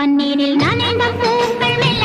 பன்னீரில் நனைந்த பூக்கள் மெல்ல